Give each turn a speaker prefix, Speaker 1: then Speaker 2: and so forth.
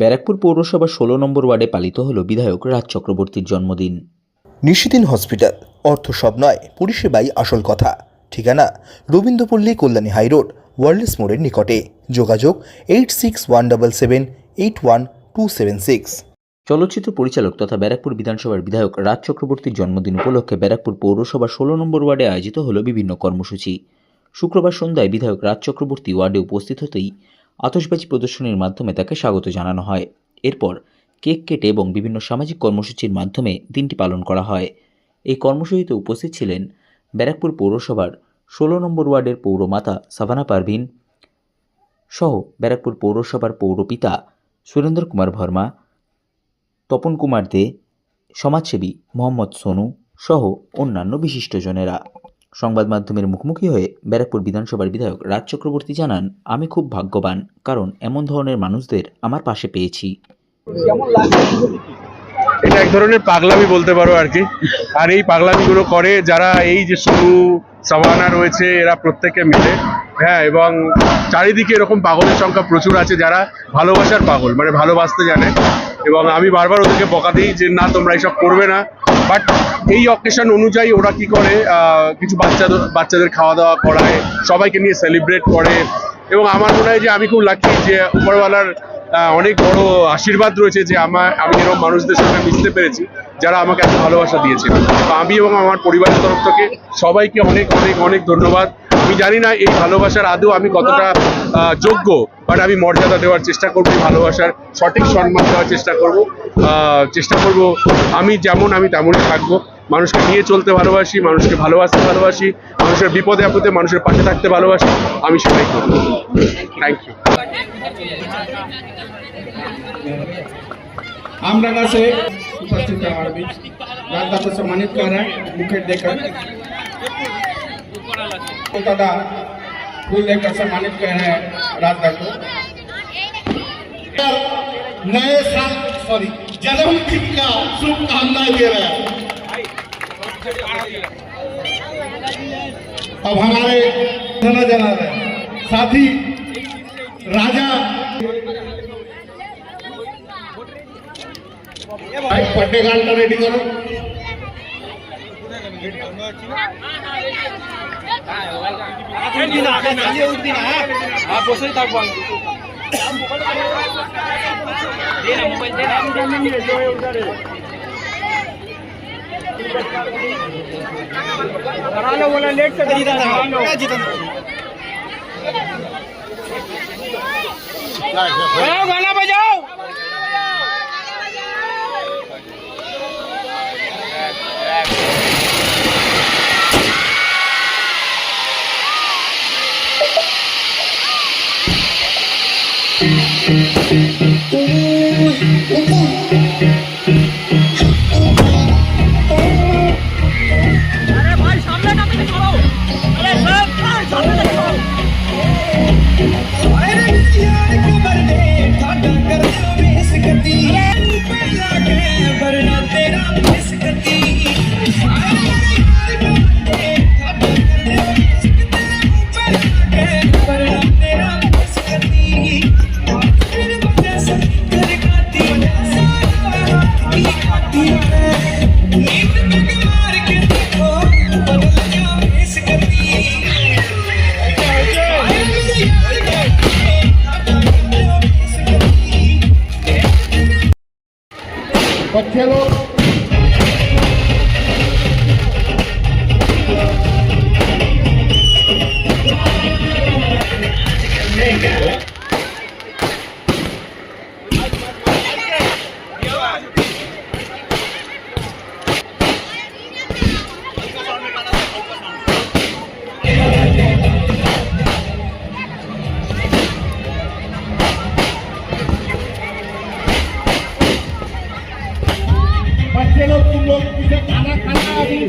Speaker 1: ব্যারাকপুর পৌরসভা ষোলো নম্বর ওয়ার্ডে পালিত হল বিধায়ক রাজ চক্রবর্তীর জন্মদিন।
Speaker 2: নিশিদিন হসপিটাল অর্থ সব নয় পরিষেবাই আসল কথা। ঠিকানা রবীন্দ্রপল্লী কল্যাণী হাইরোড ওয়ার্ল্ডস মোড়ের নিকটে। যোগাযোগ eight six one double seven eight one two seven six.
Speaker 1: চলচ্চিত্র পরিচালক তথা ব্যারাকপুর বিধানসভার বিধায়ক রাজ চক্রবর্তীর জন্মদিন উপলক্ষে ব্যারাকপুর পৌরসভার ষোলো নম্বর ওয়ার্ডে আয়োজিত হল বিভিন্ন কর্মসূচি। শুক্রবার সন্ধ্যায় বিধায়ক রাজ চক্রবর্তী ওয়ার্ডে উপস্থিত হতেই আতশবাজি প্রদর্শনীর মাধ্যমে তাকে স্বাগত জানানো হয়। এরপর কেক কেটে এবং বিভিন্ন সামাজিক কর্মসূচির মাধ্যমে দিনটি পালন করা হয়। এই কর্মসূচিতে উপস্থিত ছিলেন ব্যারাকপুর পৌরসভার ষোলো নম্বর ওয়ার্ডের পৌরমাতা সাভানা পারভিন সহ ব্যারাকপুর পৌরসভার পৌরপিতা সুরেন্দ্র কুমার ভর্মা, তপন কুমার দে, সমাজসেবী মোহাম্মদ সোনু সহ অন্যান্য বিশিষ্টজনেরা। সংবাদ মাধ্যমের মুখোমুখি হয়ে ব্যারাকপুর বিধানসভার বিধায়ক রাজ চক্রবর্তী জানান, আমি খুব ভাগ্যবান, কারণ এমন ধরনের মানুষদের আমার পাশে পেয়েছি।
Speaker 3: এটা এক ধরনের পাগলামি বলতে পারো আর কি। আর এই পাগলামিগুলো করে যারা এই যে শুরু সাবানা রয়েছে, এরা প্রত্যেকে মিলে হ্যাঁ এবং চারিদিকে এরকম পাগলের সংখ্যা প্রচুর আছে যারা ভালোবাসার পাগল মানে ভালোবাসতে জানে। এবং আমি বারবার ওদেরকে বকা দিই যে, না, তোমরা এইসব করবে না। বাট এই অকেশন অনুযায়ী ওরা কি করে কিছু বাচ্চাদের বাচ্চাদের খাওয়া দাওয়া করায়, সবাইকে নিয়ে সেলিব্রেট করে। এবং আমার মনে হয় যে আমি খুব লাকি যে উপরওয়ালার অনেক বড় আশীর্বাদ রয়েছে যে আমার, আমি এরকম মানুষদের সঙ্গে মিশতে পেরেছি, যারা আমাকে এত ভালোবাসা দিয়েছে আমি এবং আমার পরিবারের তরফ থেকে সবাইকে অনেক অনেক অনেক ধন্যবাদ। আমি জানি না এই ভালোবাসার আদৌ আমি কতটা আহ, যোগ্য বাট আমি মর্যাদা দেওয়ার চেষ্টা করবো এই ভালোবাসার সঠিক সম্মান দেওয়ার চেষ্টা করব আহ, চেষ্টা করব আমি যেমন আমি তেমনই থাকবো মানুষকে নিয়ে চলতে ভালোবাসি মানুষকে ভালোবাসতে ভালোবাসি মানুষের বিপদে আপদে মানুষের পাশে থাকতে ভালোবাসি আমি সেটাই করবো থ্যাংক ইউ
Speaker 4: आमनगर से उपस्थित है हमारे बीच राजदा को सम्मानित कर रहे हैं बुकेट देकर तो दादा फूल देकर सम्मानित कर रहे हैं राजदा को नए साल सॉरी जन्मदिन का शुभकामनाएँ दे रहे हैं। अब हमारे जना जना रहे साथी राजा। भाई पट्टे का रेडी करो। હાલો બોલા
Speaker 5: લેટ ভাই সামনে কাছে সরাও আরে সব সামনে কাছে সরাও but
Speaker 4: Kellogg